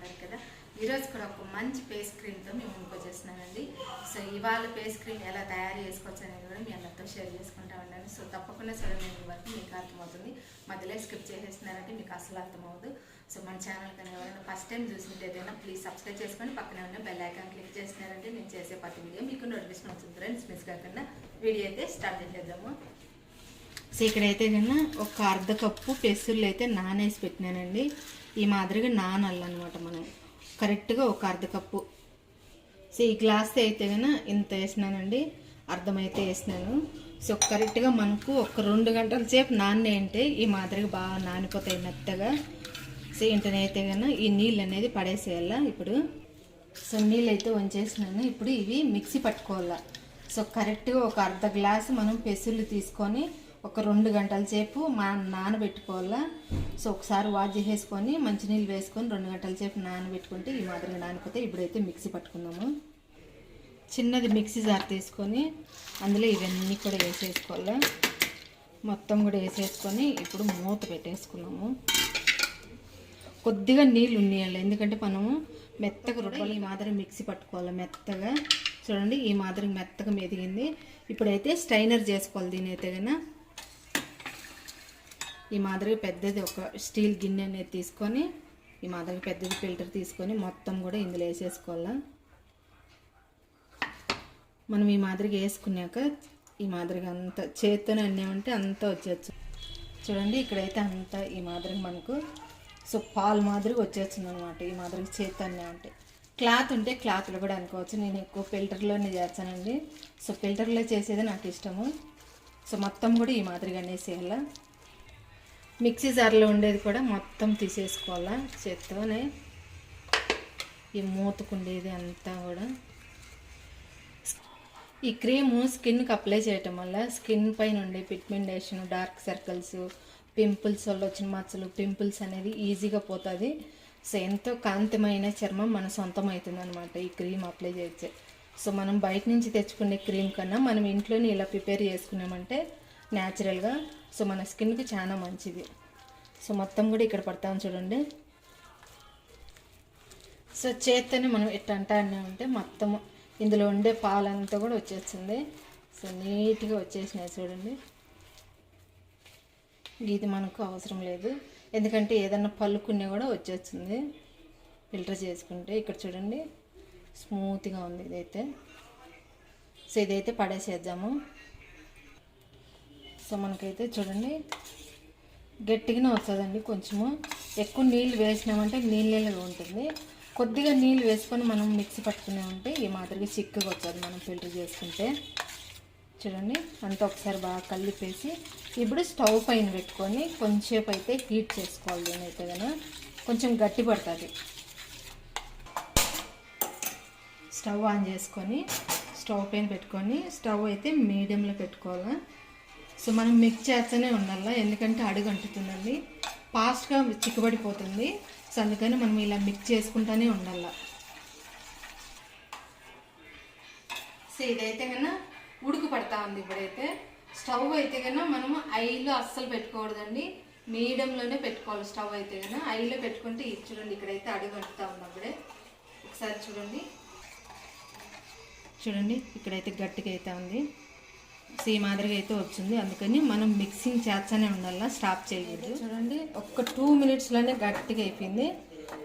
బాగున్నారు కదా. ఈరోజు కూడా ఒక మంచి ఫేస్ క్రీమ్తో మేము ముందుకు వచ్చేస్తున్నానండి సో ఇవాళ ఫేస్ క్రీమ్ ఎలా తయారు చేసుకోవచ్చు అనేది కూడా మీ అందరితో షేర్ చేసుకుంటా ఉన్నాను. సో తప్పకుండా చూడండి మీ వరకు మీకు అర్థమవుతుంది. మధ్యలో స్కిప్ చేసేస్తున్నారంటే మీకు అసలు అర్థమవుతుంది సో మన ఛానల్ కానీ ఎవరైనా ఫస్ట్ టైం చూసింటే ఏదైనా ప్లీజ్ సబ్స్క్రైబ్ చేసుకొని పక్కనే ఉన్న బెల్ ఐకాన్ క్లిక్ చేసినారంటే నేను చేసే ప్రతి వీడియో మీకు నోటిఫికేషన్ వస్తుంది. ఫ్రెండ్స్ మిస్ కాకుండా వీడియో అయితే స్టార్ట్ చేసేద్దాము. సో ఇక్కడైతే కన్నా ఒక అర్ధ కప్పు పెసుళ్ళు అయితే నానేసి పెట్టినానండి. ఈ మాదిరిగా నానల్లనమాట మనం. కరెక్ట్గా ఒక అర్ధ కప్పు. సో ఈ గ్లాస్ అయితే కన్నా ఇంత వేసినానండి. అర్థమైతే వేసినాను. సో కరెక్ట్గా మనకు ఒక రెండు గంటల సేపు నాన్నే అంటే ఈ మాదిరిగా బాగా నానిపోతాయి మెత్తగా. సో ఇంటనైతే కన్నా ఈ నీళ్ళు అనేది పడేసేయాల ఇప్పుడు. సో నీళ్ళు అయితే వంచేసినాను. ఇప్పుడు ఇవి మిక్సీ పట్టుకోవాలా. సో కరెక్ట్గా ఒక అర్ధ గ్లాసు మనం పెసులు తీసుకొని ఒక రెండు గంటల సేపు మా నానబెట్టుకోవాలా సో ఒకసారి వాష్ చేసేసుకొని మంచినీళ్ళు వేసుకొని రెండు గంటల సేపు నానబెట్టుకుంటే ఈ మాదిరిగా నానిపోతే ఇప్పుడైతే మిక్సీ పట్టుకుందాము. చిన్నది మిక్సీ జార్ తీసుకొని అందులో ఇవన్నీ కూడా వేసేసుకోవాలా? మొత్తం కూడా వేసేసుకొని ఇప్పుడు మూత పెట్టేసుకున్నాము కొద్దిగా నీళ్ళు ఉండేయాలి ఎందుకంటే మనము మెత్తగా రుబ్బాలి ఈ మాదిరి మిక్సీ పట్టుకోవాలి మెత్తగా. చూడండి ఈ మాదిరి మెత్తగా మెదిగింది. ఇప్పుడైతే స్టైనర్ చేసుకోవాలి దీని అయితే కన్నా. ఈ మాదిరిగా పెద్దది ఒక స్టీల్ గిన్నె అనేది తీసుకొని ఈ మాదిరి పెద్దది ఫిల్టర్ తీసుకొని మొత్తం కూడా ఇందులో వేసేసుకోవాలా. మనం ఈ మాదిరిగా వేసుకున్నాక ఈ మాదిరిగా అంత చేత్తోనే అన్నామంటే అంతా వచ్చేచ్చు చూడండి ఇక్కడైతే అంతా ఈ మాదిరిగా మనకు సో పాలు మాదిరిగా వచ్చేస్తుంది అనమాట ఈ మాదిరిగా చేత్తో అన్నామంటే క్లాత్ ఉంటే క్లాత్లో కూడా అనుకోవచ్చు. నేను ఎక్కువ ఫిల్టర్లోనే చేస్తానండి. సో ఫిల్టర్లో చేసేది నాకు ఇష్టము. సో మొత్తం కూడా ఈ మాదిరిగా అనేసేయాల. మిక్సీ జార్లో ఉండేది కూడా మొత్తం తీసేసుకోవాలా చేత్తోనే. ఈ మూతకుండేది అంతా కూడా. ఈ క్రీము స్కిన్కి అప్లై చేయటం వల్ల స్కిన్ పైన ఉండే పిగ్మెంటేషన్ డార్క్ సర్కిల్స్ పింపుల్స్ వల్ల వచ్చిన మచ్చలు పింపుల్స్ అనేది ఈజీగా పోతుంది. సో ఎంతో కాంతిమైన చర్మం మన సొంతం అవుతుంది అనమాట ఈ క్రీమ్ అప్లై చేయొచ్చు సో మనం బయట నుంచి తెచ్చుకునే క్రీమ్ కన్నా మనం ఇంట్లోనే ఇలా ప్రిపేర్ చేసుకున్నామంటే న్యాచురల్గా సో మన స్కిన్కి చాలా మంచిది. సో మొత్తం కూడా ఇక్కడ పడతాం చూడండి. సో చేత్తోనే మనం ఎట్ట అంటానే ఉంటే మొత్తం ఇందులో ఉండే పాలంతా కూడా వచ్చేస్తుంది. సో నీట్గా వచ్చేసినాయి చూడండి. ఇది మనకు అవసరం లేదు. ఎందుకంటే ఏదన్నా పలుకునే కూడా వచ్చేస్తుంది. ఫిల్టర్ చేసుకుంటే ఇక్కడ చూడండి. స్మూత్గా ఉంది ఇదైతే. సో ఇదైతే పడేసేద్దాము. సో మనకైతే చూడండి గట్టిగానే వస్తుందండి కొంచెము. ఎక్కువ నీళ్ళు వేసినామంటే నీళ్ళగా ఉంటుంది. కొద్దిగా నీళ్ళు వేసుకొని మనం మిక్సీ పట్టుకున్నామంటే ఈ మాదిరిగా చిక్కుగా వస్తుంది మనం ఫిల్టర్ చేసుకుంటే. చూడండి అంతా ఒకసారి బాగా కలిపేసి ఇప్పుడు స్టవ్ పైన పెట్టుకొని కొంచెంసేపు అయితే హీట్ చేసుకోవాలి దీని అయితే కొంచెం గట్టి పడుతుంది. స్టవ్ ఆన్ చేసుకొని స్టవ్ పైన పెట్టుకొని స్టవ్ అయితే మీడియంలో పెట్టుకోవాలి? సో మనం మిక్స్ చేస్తూనే ఉండాలి? ఎందుకంటే అడుగు అంటుతుందండి. ఫాస్ట్గా చిక్కుబడిపోతుంది. సో అందుకని మనం ఇలా మిక్స్ చేసుకుంటూనే ఉండాలి? సో ఇదైతే కన్నా ఉడుకు పడతా ఉంది ఇప్పుడైతే. స్టవ్ అయితే కన్నా మనము ఐలో అస్సలు పెట్టుకోకూడదండి. మీడియంలోనే పెట్టుకోవాలి స్టవ్ అయితే కన్నా. ఐలో పెట్టుకుంటే ఇది చూడండి ఇక్కడైతే అడుగు అంటుతా ఉంది అప్పుడే. ఒకసారి చూడండి. చూడండి ఇక్కడైతే గట్టిగా అయితే ఉంది. ఈ మాదిరిగా అయితే వచ్చింది. అందుకని మనం మిక్సింగ్ చేస్తూనే ఉండాలి స్టాప్ చేయకూడదు. చూడండి ఒక్క టూ మినిట్స్లోనే గట్టిగా అయిపోయింది.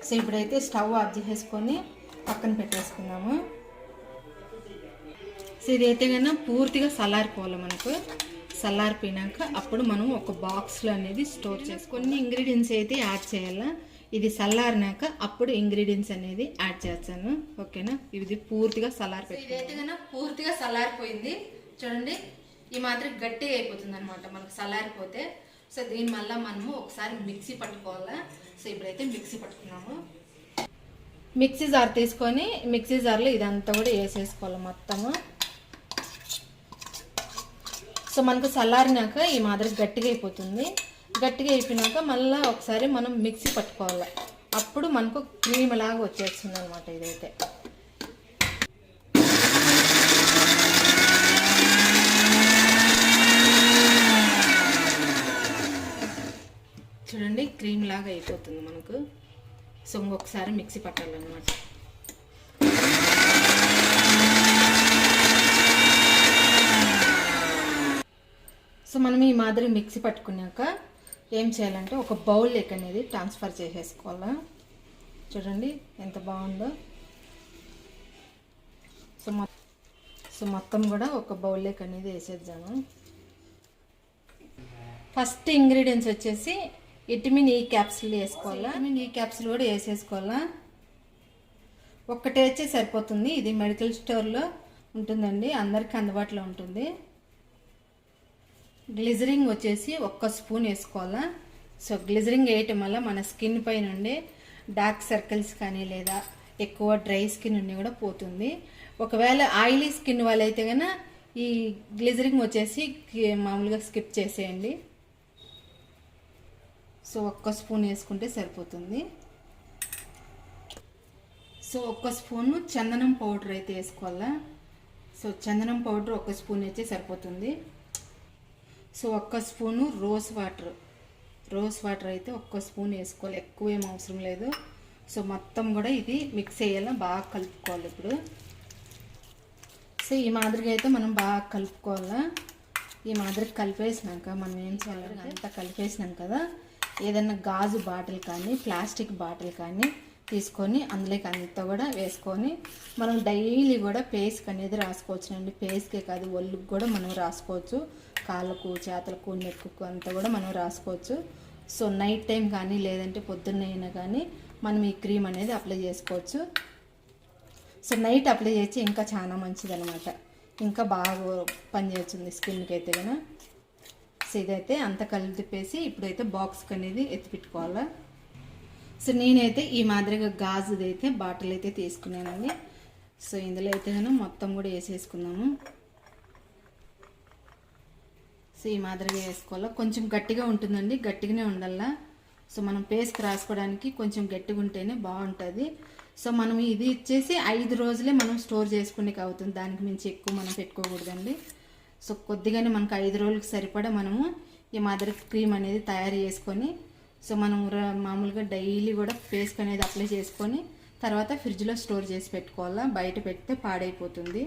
సో ఇప్పుడైతే స్టవ్ ఆఫ్ చేసేసుకొని పక్కన పెట్టేసుకుందాము సో ఇదైతే కన్నా పూర్తిగా చల్లారిపోవాలి మనకు. చల్లారిపోయినాక అప్పుడు మనం ఒక బాక్స్లో అనేది స్టోర్ చేసి కొన్ని ఇంగ్రీడియంట్స్ అయితే యాడ్ చేయాలా. ఇది చల్లారినాక అప్పుడు ఇంగ్రీడియంట్స్ అనేది యాడ్ చేస్తాను. ఓకేనా? ఇది పూర్తిగా చల్లారిపోయి ఇదైతే కన్నా పూర్తిగా చల్లారిపోయింది చూడండి ఈ మాదిరి గట్టిగా అయిపోతుంది అనమాట మనకు చల్లారిపోతే సో దీని మళ్ళీ మనము ఒకసారి మిక్సీ పట్టుకోవాలా? సో ఇప్పుడైతే మిక్సీ పట్టుకున్నాము. మిక్సీ జార్ తీసుకొని మిక్సీ జార్లో ఇదంతా కూడా వేసేసుకోవాలి మొత్తము. సో మనకు చల్లారినాక ఈ మాదిరి గట్టిగా అయిపోతుంది. గట్టిగా అయిపోయినాక మళ్ళీ ఒకసారి మనం మిక్సీ పట్టుకోవాలి. అప్పుడు మనకు క్రీమ్ లాగా వచ్చేస్తుంది అనమాట ఇదైతే. చూడండి క్రీమ్ లాగా అయిపోతుంది మనకు. సో ఇంకొకసారి మిక్సీ పట్టాలన్నమాట. సో మనం ఈ మాదిరి మిక్సీ పట్టుకున్నాక ఏం చేయాలంటే ఒక బౌల్ లెక్క అనేది ట్రాన్స్ఫర్ చేసేసుకోవాలా. చూడండి ఎంత బాగుందో. సో సో మొత్తం కూడా ఒక బౌల్ లెక్క అనేది వేసేద్దాము. ఫస్ట్ ఇంగ్రీడియంట్స్ వచ్చేసి ఇటమిన్ ఈ క్యాప్సిల్ వేసుకోవాలా? ఇటమిన్ ఈ క్యాప్సిల్ కూడా వేసేసుకోవాలా? ఒక్కటే వచ్చే సరిపోతుంది. ఇది మెడికల్ స్టోర్లో ఉంటుందండి. అందరికీ అందుబాటులో ఉంటుంది. గ్లిజరింగ్ వచ్చేసి ఒక్క స్పూన్ వేసుకోవాలా? సో గ్లిజరింగ్ వేయటం వల్ల మన స్కిన్ పైన ఉండే డార్క్ సర్కిల్స్ కానీ లేదా ఎక్కువ డ్రై స్కిన్ ఉండి కూడా పోతుంది. ఒకవేళ ఆయిలీ స్కిన్ వాళ్ళైతే కనుక ఈ గ్లిజరింగ్ వచ్చేసి మామూలుగా స్కిప్ చేసేయండి. సో ఒక్క స్పూన్ వేసుకుంటే సరిపోతుంది. సో ఒక్క స్పూను చందనం పౌడర్ అయితే వేసుకోవాలా? సో చందనం పౌడర్ ఒక స్పూన్ అయితే సరిపోతుంది. సో ఒక్క spoon rose water. Rose water అయితే ఒక్క స్పూన్ వేసుకోవాలి. ఎక్కువ ఏం అవసరం లేదు. సో మొత్తం కూడా ఇది మిక్స్ అయ్యేలా బాగా కలుపుకోవాలి ఇప్పుడు. సో ఈ మాదిరిగా అయితే మనం బాగా కలుపుకోవాలా? ఈ మాదిరి కలిపేసినాక మనం ఏం చేయాలి అంతా కలిపేసినాం కదా ఏదైనా గాజు బాటిల్ కానీ ప్లాస్టిక్ బాటిల్ కానీ తీసుకొని అందులోకి అంతా కూడా వేసుకొని మనం డైలీ కూడా పేస్క్ అనేది రాసుకోవచ్చునండి. పేస్కే కాదు ఒళ్ళుకి కూడా మనం రాసుకోవచ్చు. కాళ్ళకు చేతలకు నెక్కుకు అంతా కూడా మనం రాసుకోవచ్చు. సో నైట్ టైం కానీ లేదంటే పొద్దున్న అయినా కానీ మనం ఈ క్రీమ్ అనేది అప్లై చేసుకోవచ్చు. సో నైట్ అప్లై చేసి ఇంకా చాలా మంచిదనమాట ఇంకా బాగా పనిచేస్తుంది స్కిన్కి అయితే కానీ ఇదైతే అంత కలిపేసి ఇప్పుడైతే బాక్స్కి అనేది ఎత్తిపెట్టుకోవాలి సో నేనైతే ఈ మాదిరిగా గాజుది అయితే బాటిల్ అయితే తీసుకున్నానండి. సో ఇందులో అయితే మొత్తం కూడా వేసేసుకున్నాము. సో ఈ మాదిరిగా వేసుకోవాలా? కొంచెం గట్టిగా ఉంటుందండి గట్టిగానే ఉండాలా? సో మనం పేస్ట్ రాసుకోవడానికి కొంచెం గట్టిగా ఉంటేనే బాగుంటుంది. సో మనం ఇది ఇచ్చేసి ఐదు రోజులే మనం స్టోర్ చేసుకునేకి అవుతుంది. దానికి మించి ఎక్కువ మనం పెట్టుకోకూడదండి. సో కొద్దిగానే మనకు ఐదు రోజులకు సరిపడా మనము ఈ మాదిరి క్రీమ్ అనేది తయారు చేసుకొని సో మనం మామూలుగా డైలీ కూడా ఫేస్కి అనేది అప్లై చేసుకొని తర్వాత ఫ్రిడ్జ్లో స్టోర్ చేసి పెట్టుకోవాలా? బయట పెడితే పాడైపోతుంది.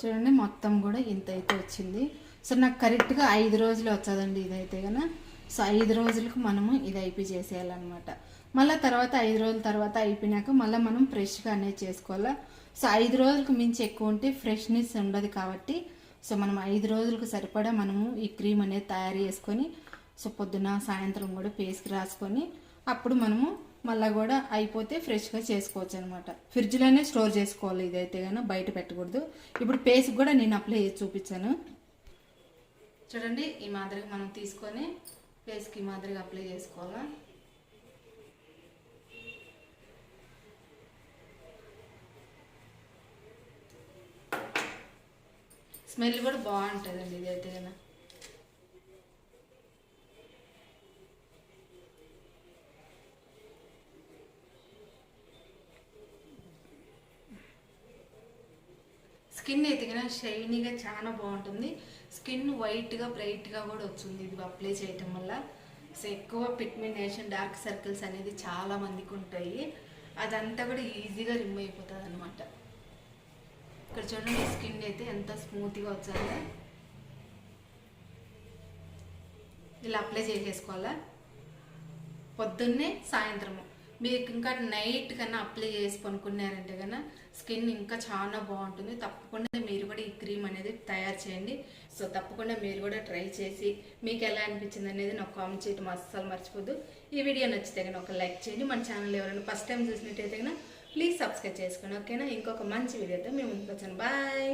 చూడండి మొత్తం కూడా ఇంత అయితే వచ్చింది. సో నాకు కరెక్ట్గా ఐదు రోజులు వచ్చదండి ఇదైతే కనుక సో ఐదు రోజులకు మనము ఇది అయిపోయి చేసేయాలన్నమాట. మళ్ళీ తర్వాత ఐదు రోజుల తర్వాత అయిపోయినాక మళ్ళీ మనం ఫ్రెష్గా అనేది చేసుకోవాలా? సో ఐదు రోజులకు మించి ఎక్కువ ఉంటే ఫ్రెష్నెస్ ఉండదు కాబట్టి సో మనం ఐదు రోజులకు సరిపడా మనము ఈ క్రీమ్ అనేది తయారు చేసుకొని సో పొద్దున సాయంత్రం కూడా పేస్కి రాసుకొని అప్పుడు మనము మళ్ళీ కూడా అయిపోతే ఫ్రెష్గా చేసుకోవచ్చు అనమాట ఫ్రిడ్జ్లోనే స్టోర్ చేసుకోవాలి ఇదైతే కానీ బయట పెట్టకూడదు. ఇప్పుడు పేస్కి కూడా నేను అప్లై చేసి చూపించాను. చూడండి ఈ మాదిరిగా మనం తీసుకొని పేస్కి ఈ మాదిరిగా అప్లై చేసుకోవాలా? స్మెల్ కూడా బాగుంటుందండి ఇదైతే కనుక స్కిన్ అయితే షైనీగా చాలా బాగుంటుంది. స్కిన్ వైట్గా బ్రైట్గా కూడా వచ్చింది ఇది అప్లై చేయటం వల్ల. సో ఎక్కువ పిగ్మెంటేషన్ డార్క్ సర్కిల్స్ అనేది చాలా మందికి ఉంటాయి. అదంతా కూడా ఈజీగా రిమూవ్ అయిపోతుంది అనమాట ఇక్కడ చూడండి స్కిన్ అయితే ఎంత స్మూత్గా వచ్చాలో ఇలా అప్లై చేసేసుకోవాలా? పొద్దున్నే సాయంత్రము. మీకు ఇంకా నైట్ కన్నా అప్లై చేసి పనుకున్నారంటే కన్నా స్కిన్ ఇంకా చాలా బాగుంటుంది. తప్పకుండా మీరు కూడా ఈ క్రీమ్ అనేది తయారు చేయండి. సో తప్పకుండా మీరు కూడా ట్రై చేసి మీకు ఎలా అనిపించింది అనేది నాకు కామెంట్ చేయడం అస్సలు మర్చిపోద్దు. ఈ వీడియో నచ్చితే కనుక ఒక లైక్ చేయండి. మన ఛానల్ ఎవరైనా ఫస్ట్ టైం చూసినట్టయితే కనుక ప్లీజ్ సబ్స్క్రైబ్ చేసుకోండి ఓకేనా ఇంకొక మంచి వీడియోతో మేము ముందుకు వచ్చాను బాయ్